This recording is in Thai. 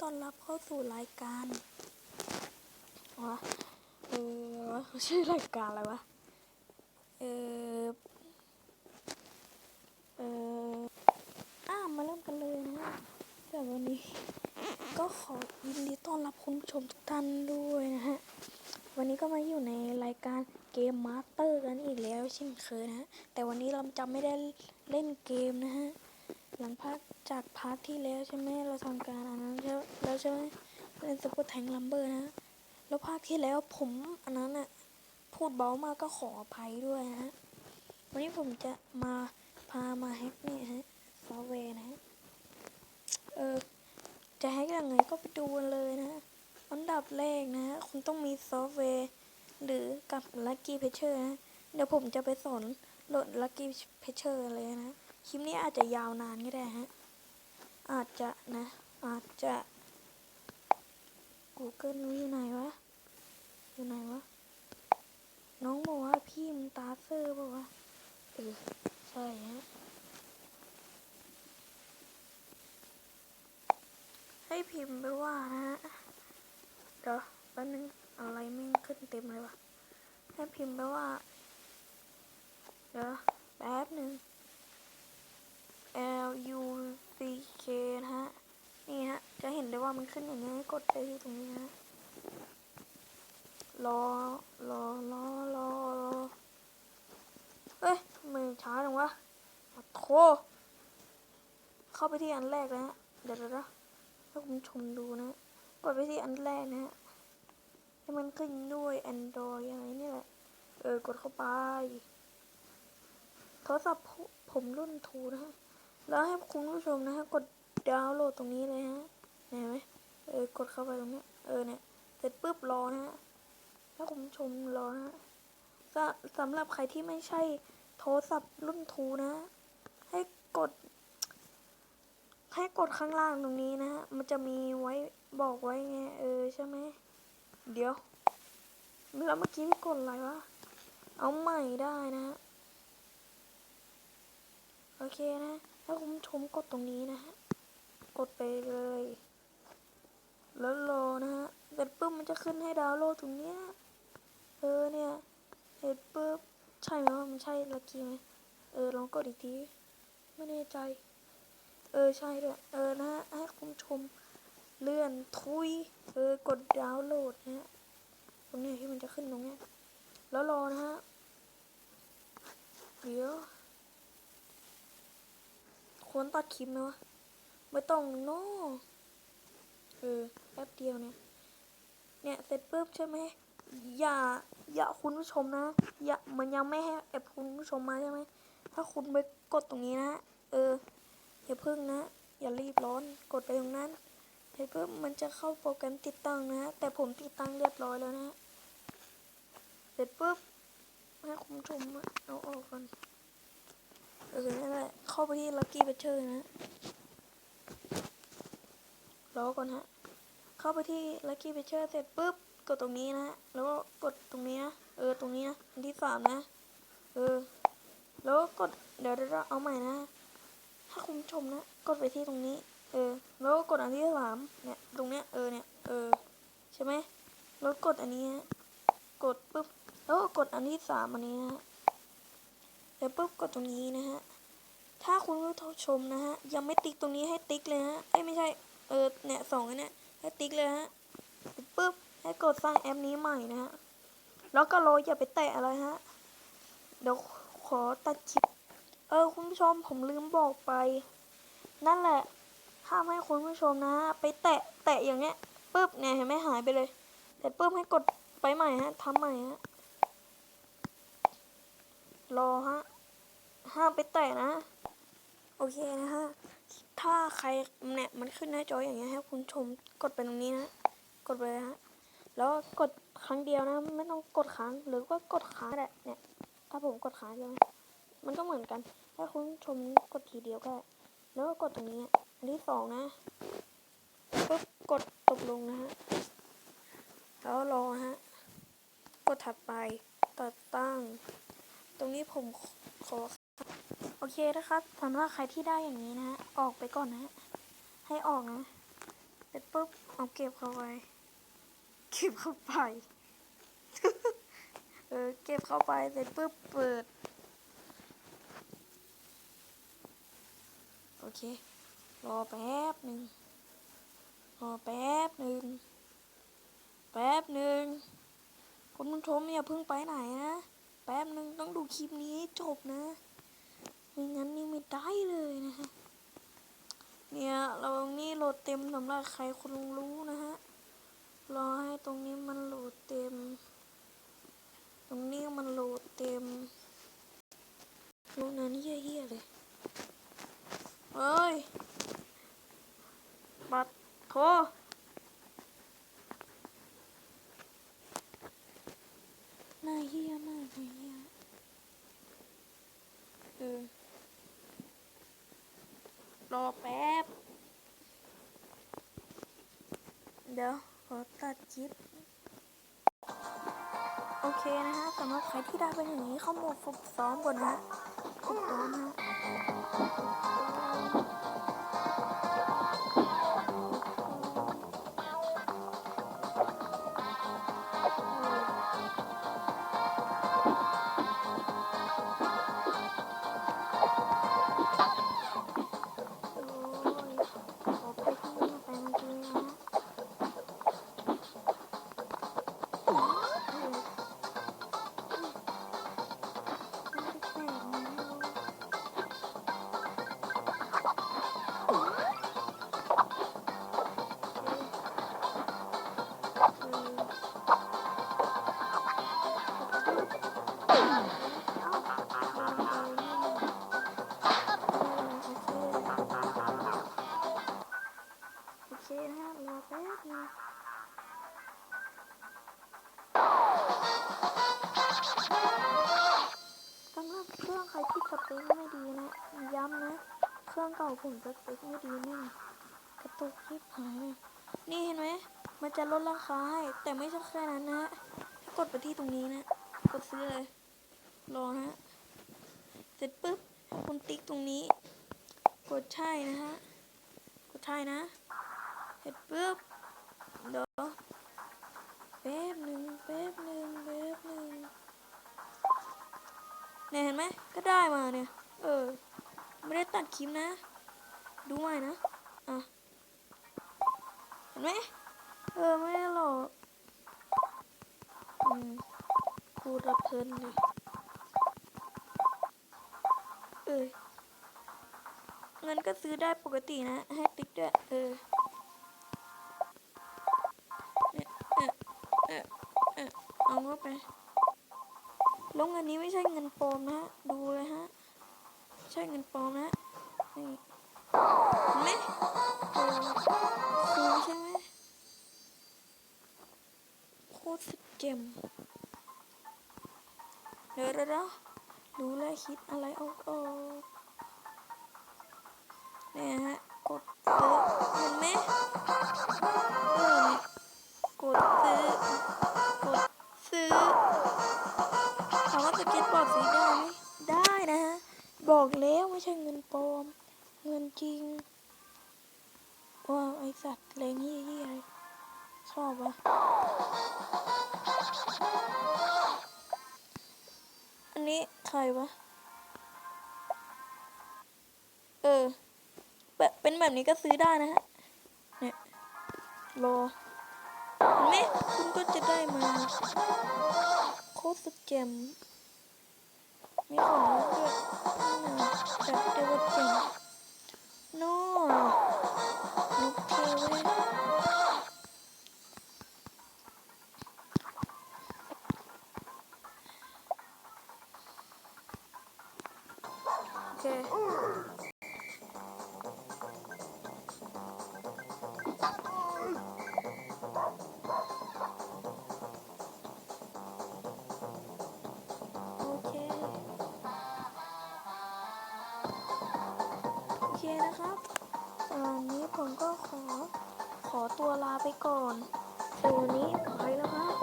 ต้อนรับเข้าสู่รายการวะเออชื่อรายการอะไรวะ เออเอออ่ามาเริ่มกันเลยนะแต่วันนี้ ก็ขอยินดีต้อนรับคุณผู้ชมทุกท่านด้วยนะฮะ วันนี้ก็มาอยู่ในรายการเกมมาสเตอร์กันอีกแล้วเช่นเคยนะฮะ แต่วันนี้เราจะไม่ได้เล่นเกมนะฮะ หลังพักจากพาร์ทที่แล้วใช่ไหมเราทำการอันนั้นใช่แล้วใช่ไหมเล่นสปอร์ตแทงลัมเบอร์นะแล้วภาคที่แล้วผมอันนั้นอะพูดเบามากก็ขออภัยด้วยนะ วันนี้ผมจะมาพามาแฮกเนี่ยฮะซอฟต์แวร์นะ เออ จะแฮกยังไงก็ไปดูกันเลยนะ อันดับแรกนะฮะคุณต้องมีซอฟต์แวร์ หรือกับ Lucky p a t c h e r นะ เดี๋ยวผมจะไปสอนโหลด Lucky p a t c h e r เลยนะ คลิปนี้อาจจะยาวนานก็ได้ฮะ อาจจะนะ อาจจะ Google นู้อยู่ไหนวะ อยู่ไหนวะ น้องบอกว่าพี่มึงตาเซอร์บอกว่าเออใช่ฮะให้พิมพ์ไปว่านะฮะ เดี๋ยวแป๊บนึงอะไรไม่ขึ้นเต็มเลยวะให้พิมพ์ไปว่า เดี๋ยวแป๊บหนึ่ง L U C K นะฮะ นี่ฮะ จะเห็นได้ว่ามันขึ้นอย่างนี้กดไปที่ตรงนี้นะรอรอรอรอรอเฮ้ยทำไมช้าจังวะขอโทเข้าไปที่อันแรกนะฮะ เดี๋ยวเดี๋ยวให้คุณชมดูนะ กดไปที่อันแรกนะฮะให้มันขึ้นด้วย Android อะไรนี่แหละ เออ กดเข้าไปโทรศัพท์ผมรุ่นทูนะฮะ แล้วให้คุณผู้ชมนะฮะกดดาวน์โหลดตรงนี้เลยฮะเห็นไหมเออกดเข้าไปตรงนี้เออเนี่ยเสร็จปุ๊บรอนะฮะถ้าคุณผู้ชมรอนะฮะสำหรับใครที่ไม่ใช่โทรศัพท์รุ่นทูนะ ให้กด ให้กดข้างล่างตรงนี้นะฮะมันจะมีไว้บอกไว้ไงเออใช่ไหมเดี๋ยวแล้วเมื่อกี้กดอะไรวะเอาใหม่ได้นะ โอเคนะ ถ้าคุณผู้ชมกดตรงนี้นะฮะ กดไปเลย แล้วรอนะฮะเสร็จปุ๊บมันจะขึ้นให้ดาวน์โหลดตรงเนี้ยเออเนี่ยเสร็จปุ๊บใช่ไหมว่ามันใช่ลักกี้ไหมเออลองกดอีกทีไม่แน่ใจ เออใช่ด้วยเออนะฮะให้คุณผู้ชมเลื่อนทุยเออกดดาวน์โหลดนะฮะตรงเนี้ยที่มันจะขึ้นตรงเนี้ยแล้วรอนะฮะเดี๋ยว ควรตัดคลิปไหมวะไม่ต้องโน่เออแป๊บเดียวเนี่ย เนี่ยเสร็จปุ๊บใช่ไหมอย่าอย่าคุณผู้ชมนะอย่ามันยังไม่ให้แอบคุณผู้ชมมาใช่ไหมถ้าคุณไปกดตรงนี้นะ เอออย่าพึ่งนะ อย่ารีบร้อนกดไปตรงนั้นเสร็จปุ๊บมันจะเข้าโปรแกรมติดตั้งนะ แต่ผมติดตั้งเรียบร้อยแล้วนะ เสร็จปุ๊บให้คุณผู้ชมเอาออกก่อน เออนั่นแหละเข้าไปที่ Lucky p a t c h e r นะรอก่อนฮะ เข้าไปที่ Lucky p a t c h e r เสร็จปุ๊บกดตรงนี้นะแล้วก็กดตรงนี้นะเออตรงนี้นะอันที่สามนะ เออ แล้วก็กดเดี๋ยวเดี๋ยวเอาใหม่นะ ถ้าคุณชมนะกดไปที่ตรงนี้ เออ แล้วก็กดอันที่สามเนี่ยตรงเนี้ยเออเนี่ยเออใช่ไหมแล้วกดอันนี้ฮะกดปุ๊บแล้วก็กดอันที่สามอันนี้นะ แล้วปุ๊บกดตรงนี้นะฮะ ถ้าคุณผู้ชมนะฮะ ยังไม่ติ๊กตรงนี้ให้ติ๊กเลยฮะเอ้ยไม่ใช่ เออ เนี่ยสองเนี่ยให้ติ๊กเลยฮะปุ๊บ ให้กดสร้างแอปนี้ใหม่นะฮะ แล้วก็โรยอย่าไปแตะอะไรฮะ เดี๋ยวขอตัดคลิป เออ คุณผู้ชมผมลืมบอกไป นั่นแหละห้ามให้คุณผู้ชมนะฮะ ไปแตะ แตะอย่างเงี้ยปุ๊บเนี่ยเห็นไหมหายไปเลย แต่ปุ๊บให้กดไปใหม่ฮะทำใหม่ฮะ รอฮะ ห้ามไปแตะนะ โอเคนะฮะ ถ้าใครเนี่ยมันขึ้นหน้าจออย่างเงี้ยให้คุณชมกดไปตรงนี้นะ กดไปเลยฮะ แล้วกดครั้งเดียวนะ ไม่ต้องกดค้างหรือว่ากดค้างก็ได้เนี่ย ถ้าผมกดค้างใช่ไหมมันก็เหมือนกันถ้คุณชมกดทีเดียวก็ได้แล้วก็กดตรงนี้อันที่สองนะปุ๊บกดตกลงนะฮะ แล้วรอฮะ กดถัดไปติดตั้ง ตรงนี้ผมขอโอเคนะครับสำหรับใครที่ได้อย่างนี้นะฮะออกไปก่อนนะฮะให้ออกนะเสร็จปุ๊บเอาเก็บเข้าไปเก็บเข้าไปเออเก็บเข้าไปเสร็จปุ๊บเปิดโอเครอแป๊บหนึ่งรอแป๊บหนึ่งแป๊บหนึ่งคุณผู้ชมอย่าเพิ่งไปไหนนะ ป๊บหนึ่งต้องดูคลิปนี้จบนะ ไม่งั้นนี่ไม่ได้เลยนะฮะ เนี่ยเราตรงนี่โหลดเต็มสำหรับใครคนรู้นะฮะ รอให้ตรงนี้มันโหลดเต็ม ตรงนี้มันโหลดเต็มรูปนั้นเฮี้ยเลย เฮ้ย บัตรโทรน่าเฮี้ย มากเลยเฮี้ยเออรอแป๊บ เดี๋ยว ขอตัดคลิป โอเคนะฮะสำหรับใครที่ได้เป็นอย่างนี้ เข้าโหมดฝึกซ้อมก่อนนะฝึกซ้อมนะ เครื่องเก่าผมสเปคไม่ดีแน่กระตุกชิบหายเลยนี่เห็นไหมมันจะลดราคาให้แต่ไม่ใช่แค่นั้นนะฮะถ้ากดไปที่ตรงนี้นะ กดซื้อเลยรอนะฮะเสร็จปุ๊บคุณติ๊กตรงนี้ กดใช่นะฮะกดใช่นะเสร็จปุ๊บเดี๋ยวแป๊บหนึ่งแป๊บหนึ่งแป๊บหนึ่งเนี่ยเห็นไหมก็ได้มาเนี่ย เออ ไม่ได้ตัดคลิปนะ ดูใหม่นะ อะ เห็นไหมเออ ไม่ได้หรอกอืมพูดระเพินเลยเออเงินก็ซื้อได้ปกตินะ ให้ติ๊กด้วยเออเนี่ยเออเออเอเอาเข้าไปแล้วเงินนี้ไม่ใช่เงินปลอมนะฮะ ดูเลยฮะ ใช่เงินปลอมนะนี่ ไหมเออคูใช่ไหมโคตรสุดเจมเดี๋ยวเดี๋ยวเดี๋ยวรู้แล้วคิดอะไรเอาออกเนี่ยฮะ กดซื้อเห็นไหมกดซื้อกดซื้อ สัตว์แรงเยี่ยๆเลยชอบวะอันนี้ใครวะ เออ แบบเป็นแบบนี้ก็ซื้อได้นะฮะ เนี่ย รอเห็นไหมคุณก็จะได้มา โคตรสุดเจมมีของนกด้วยนะจัดได้ว่าเจ๋งโน่น นะครับสำหรับวันนี้ผมก็ขอ ขอตัวลาไปก่อนตัวันนี้ไปแล้วครับ